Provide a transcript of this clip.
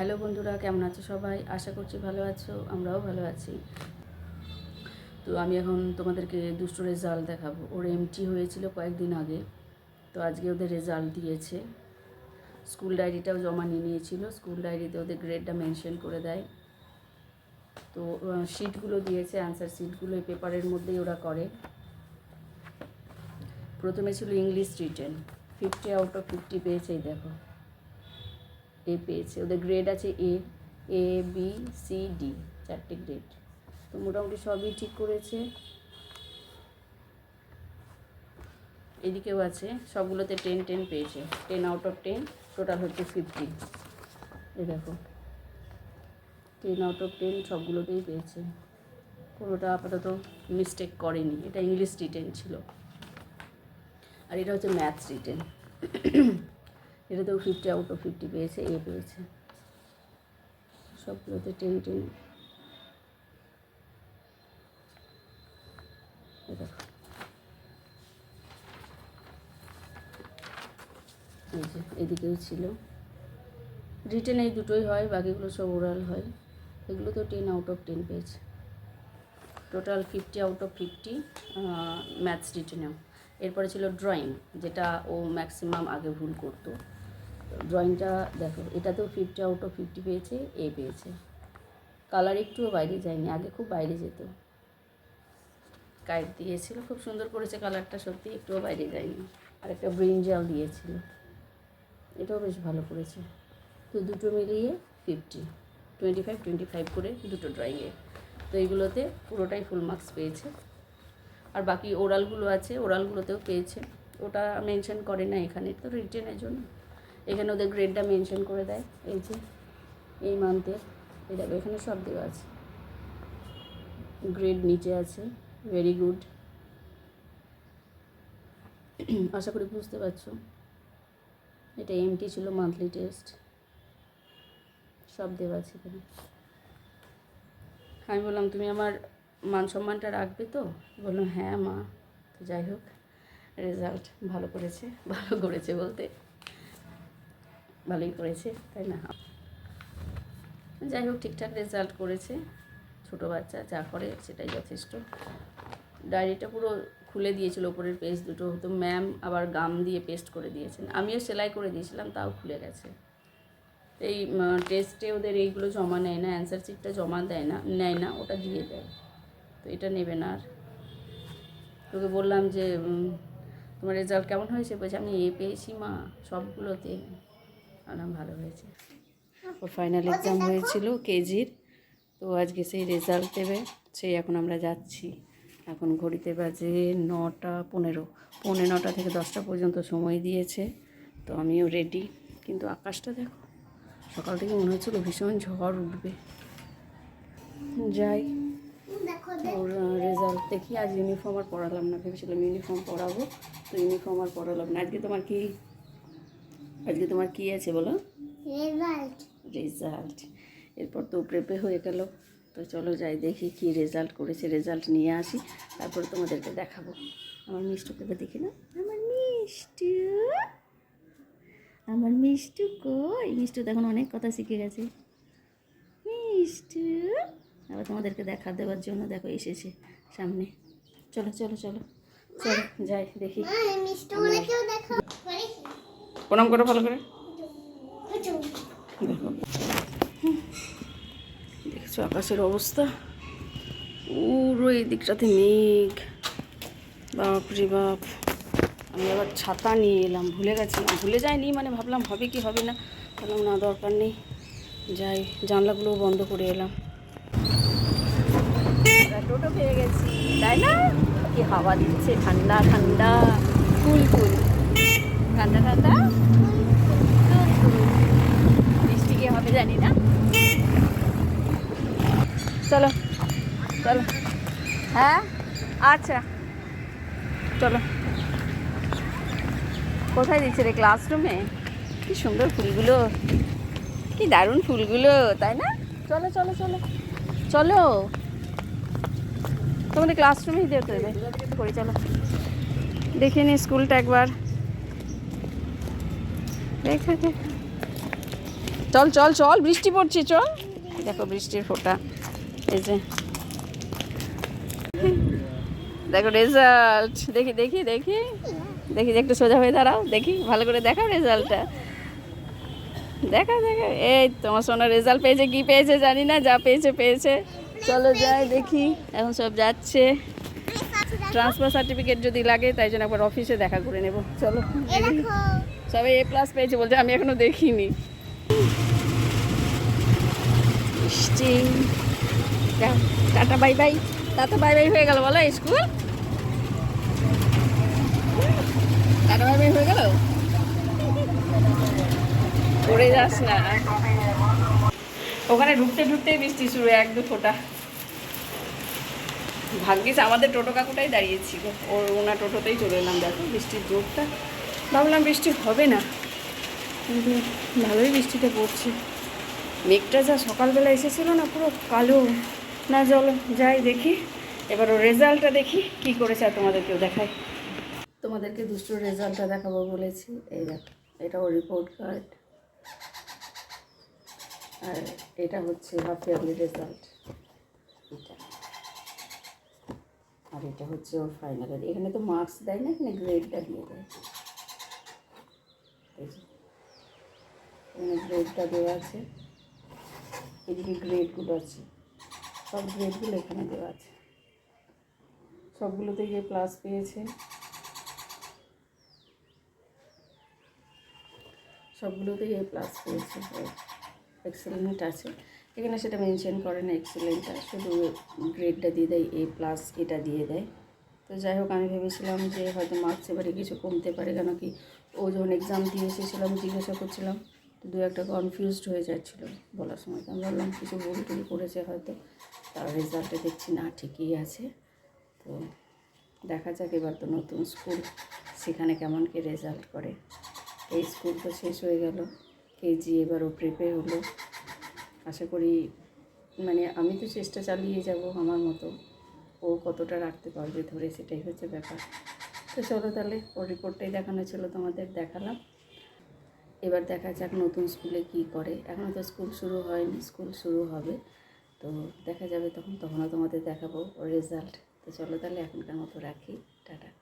Hello বন্ধুরা, কেমন আছো সবাই? আশা করছি ভালো আছো, আমরাও ভালো আছি। তো আমি এখন তোমাদেরকে দুটো রেজাল্ট দেখাবো। ওর এমটি হয়েছিল কয়েকদিন আগে, তো আজকে ওদের রেজাল্ট দিয়েছে। স্কুল ডায়েরিটাও জমা নিয়ে নিয়েছিল। স্কুল ডায়েরিতে ওদের গ্রেডটা মেনশন করে দেয়। তো শিটগুলো দিয়েছে অ্যান্সার শিটগুলো এই পেপারের মধ্যেই ওরা করে। প্রথমে ছিল English written fifty out of fifty পেয়েছে, এই দেখো। এ পেয়েছে। ওদের গ্রেড আছে A A B C D চারটে গ্রেড তো মোটামুটি সবই ঠিক করেছে। এদিকেও আছে, সবগুলোতে টেন টেন পেয়েছে। Ten out of ten total হচ্ছে ফিফটি এ দেখো। টেন আউট অফ টেন সবগুলোতেই পেয়েছে। কোনোটা আপাতত মিস্টেক করেনি। এটা ইংলিশ রিটেন ছিল। আর এটা হচ্ছে ম্যাথস রিটেন এটাতেও ফিফটি আউট অফ ফিফটি পেয়েছে এ পেয়েছে। সবগুলোতে টেন টেন এদিকেও ছিল। রিটেন এই দুটোই হয়, বাকিগুলো সব ওরাল হয়। এগুলোতেও টেন আউট অফ টেন পেয়েছে। Total fifty out of fifty maths রিটেনেও এরপরে ছিল ড্রয়িং যেটা ও ম্যাক্সিমাম আগে ভুল করতো। ড্রয়িংটা দেখো, এটাতেও ফিফটি আউট অফ ফিফটি পেয়েছে এ পেয়েছে। কালার একটুও বাইরে যায়নি, আগে খুব বাইরে যেত। কাইট দিয়েছিল, খুব সুন্দর করেছে কালারটা সত্যি একটুও বাইরে যায়নি। আর একটা ব্রিঞ্জাল দিয়েছিল। এটাও বেশ ভালো করেছে। তো দুটো মিলিয়ে fifty twenty five twenty five করে দুটো ড্রয়িংয়ে তো এইগুলোতে পুরোটাই ফুল মার্কস পেয়েছে। আর বাকি ওরালগুলো আছে ওরালগুলোতেও পেয়েছে। ওটা মেনশন করে না এখানে, তো রিটেনের জন্য। এখানে ওদের গ্রেডটা মেনশন করে দেয়। এই যে, এই মান্থের এই দেখো, এখানে সব দেওয়া আছে। গ্রেড নিচে আছে। ভেরি গুড আশা করি বুঝতে পারছ। এটা এমটি ছিল মান্থলি টেস্ট সব দেওয়া আছে এখানে। আমি বললাম, তুমি আমার মান সম্মানটা রাখবে তো? বললাম হ্যাঁ মা। তো যাই হোক রেজাল্ট ভালো করেছে ভালো করেছে বলতে। ভালোই করেছে, তাই না? যাই হোক, ঠিকঠাক রেজাল্ট করেছে। ছোটো বাচ্চা, যা করে সেটাই যথেষ্ট। ডায়েরিটা পুরো খুলে দিয়েছিল, ওপরের পেস্ট দুটো। তো ম্যাম আবার গাম দিয়ে পেস্ট করে দিয়েছেন। আমিও সেলাই করে দিয়েছিলাম, তাও খুলে গেছে। এই টেস্টে ওদের এইগুলো জমা নেয় না অ্যান্সার শিটটা জমা দেয় না, নেয় না, ওটা দিয়ে দেয়। তো এটা নেবে না আর। তোকে বললাম যে তোমার রেজাল্ট কেমন হয়েছে? বলছে, আমি এ পেয়েছি মা, সবগুলোতে। আমার ভালো হয়েছে। ওর ফাইনাল এক্সাম হয়েছিল কেজির, তো আজকে সেই রেজাল্ট দেবে। সেই এখন আমরা যাচ্ছি। এখন ঘড়িতে বাজে নটা পনেরো। পৌনে নটা থেকে দশটা পর্যন্ত সময় দিয়েছে। তো আমিও রেডি কিন্তু আকাশটা দেখো, সকাল থেকে মনে হচ্ছিল ভীষণ ঝড় উঠবে। যাই, ওর রেজাল্ট দেখি। আজ ইউনিফর্ম আর পড়ালাম না। ভেবেছিলাম ইউনিফর্ম পড়াবো তো ইউনিফর্ম আর পড়ালাম না। আজকে তোমার কি আজকে তোমার কি আছে বলো? রেজাল্ট রেজাল্ট এরপর তো প্রেপে হয়ে গেল। তো চলো যাই দেখি কি রেজাল্ট করেছে। রেজাল্ট নিয়ে আসি। তারপর তোমাদেরকে দেখাবো। আমার মিষ্টুকে তো দেখি না? আমার মিষ্টু। আমার মিষ্টু কই? মিষ্টু এখন অনেক কথা শিখে গেছে। মিষ্টু। আবার তোমাদেরকে দেখা দেওয়ার জন্য দেখো এসেছে সামনে। চলো চলো চলো। চলো যাই দেখি। দেখো? প্রণাম করো ভালো করে। দেখো। দেখছ আকাশের অবস্থা? পুরো এই দিকটাতে মেঘ। বাপরে বাপ। আমি আবার ছাতা নিয়ে এলাম, ভুলে গেছিলাম ভুলে যাইনি মানে ভাবলাম হবে কি হবে না। বললাম না, দরকার নেই। যাই, জানলাগুলোও বন্ধ করে এলাম। টোটো পেয়ে গেছি, তাই না? কি হাওয়া দিচ্ছে, ঠান্ডা ঠান্ডা। ফুল ফুল। ঠান্ডা ঠান্ডা? বৃষ্টি কি হবে জানি না। চলো চলো। হ্যাঁ? আচ্ছা। চলো। কোথায় দিচ্ছে রে ক্লাসরুমে কি সুন্দর ফুলগুলো। কি দারুণ ফুলগুলো, তাই না? চলো চলো চলো। চলো। তোমাদের ক্লাসরুমেই যেতে দেবে করে চলো। দেখে নি স্কুলটা একবার। দেখা দেখা। চল চল চল বৃষ্টি পড়ছে চল। দেখো বৃষ্টির ফোঁটা। এই যে। দেখো রেজাল্ট দেখি দেখি দেখি। দেখি যে একটু সোজা হয়ে দাঁড়াও। দেখি ভালো করে দেখাও রেজাল্টটা দেখা দেখা। এই তোমার সোনা রেজাল্ট পেয়েছে কি পেয়েছে জানি না। যা পেয়েছে পেয়েছে। চলো যাই দেখি। এখন সব যাচ্ছে। ট্রান্সফার সার্টিফিকেট যদি লাগে তাই জন্য একবার অফিসে দেখা করে নেব। চলো। সবাই এ প্লাস পেয়েছে বলছে আমি এখনও দেখিনি। Tata, bye bye. Tata, bye bye হয়ে গেল, বলো স্কুল টাটা, বাই বাই হয়ে গেল? পড়ে যাস না। ওখানে ঢুকতে ঢুকতেই বৃষ্টি শুরু এক দু ফোঁটা। ভাগ্যিস আমাদের টোটো কাকুটাই দাঁড়িয়েছিল। ওর, ওনার টোটোতেই চলে এলাম, দেখো, বৃষ্টির জোরটা। ভাবলাম বৃষ্টি হবে না। কিন্তু ভালোই বৃষ্টিতে পড়ছে। মেঘটা যা সকালবেলা এসেছিল না, পুরো কালো না জল, যাই দেখি। এবার রেজাল্টটা দেখি, কি করেছে আর তোমাদেরকেও দেখাই। তোমাদেরকে দুষ্টুর রেজাল্টটা দেখাবো বলেছি। এই দেখো, এটা ওর রিপোর্ট কার্ড আর এটা হচ্ছে হাফ ইয়ারলি রেজাল্ট এটা। আর এটা হচ্ছে ওর ফাইনাল এখানে তো মার্কস দেয় না, এখানে গ্রেডটা দিয়ে দেয় এই যে এখানে গ্রেডটা দেওয়া আছে। এদিকে গ্রেডগুলো আছে। সব গ্রেডগুলো এখানে দেওয়া আছে। সবগুলোতে যে প্লাস পেয়েছে। সবগুলোতেই এ প্লাস পেয়েছে। এক্সেলেন্ট আছে। এখানে সেটা মেনশন করে না এক্সেলেন্টটা শুধু গ্রেডটা দিয়ে দেয় এ প্লাস এটা দিয়ে দেয়। তো যাই হোক, আমি ভেবেছিলাম যে হয়তো মার্কস এবারে কিছু কমতে পারে। কেন কি ও যখন এক্সাম দিয়ে এসেছিলাম, জিজ্ঞাসা করছিলাম। তো দু একটা কনফিউজড হয়ে যাচ্ছিল বলার সময়। তো আমি ভাবলাম, কিছু ভুল টুল করেছে হয়তো, তার রেজাল্টে দেখছি না, ঠিকই আছে। তো দেখা যাক, এবার তো নতুন স্কুল সেখানে কেমন কি রেজাল্ট করে। এই স্কুল তো শেষ হয়ে গেল কেজি এবারও প্রেপে হলো। আশা করি মানে আমি তো চেষ্টা চালিয়ে যাব আমার মতো। ও কতটা রাখতে পারবে ধরে, সেটাই হচ্ছে ব্যাপার। তো চলো তাহলে, ওর রিপোর্টটাই দেখানো ছিল তোমাদের, দেখালাম। এবার দেখা যাক নতুন স্কুলে কি করে। এখনও তো স্কুল শুরু হয়নি, স্কুল শুরু হবে। তো দেখা যাবে তখন, তখনও তোমাদের দেখাবো রেজাল্ট তো চলো তাহলে এখনকার মতো রাখি। টাটা।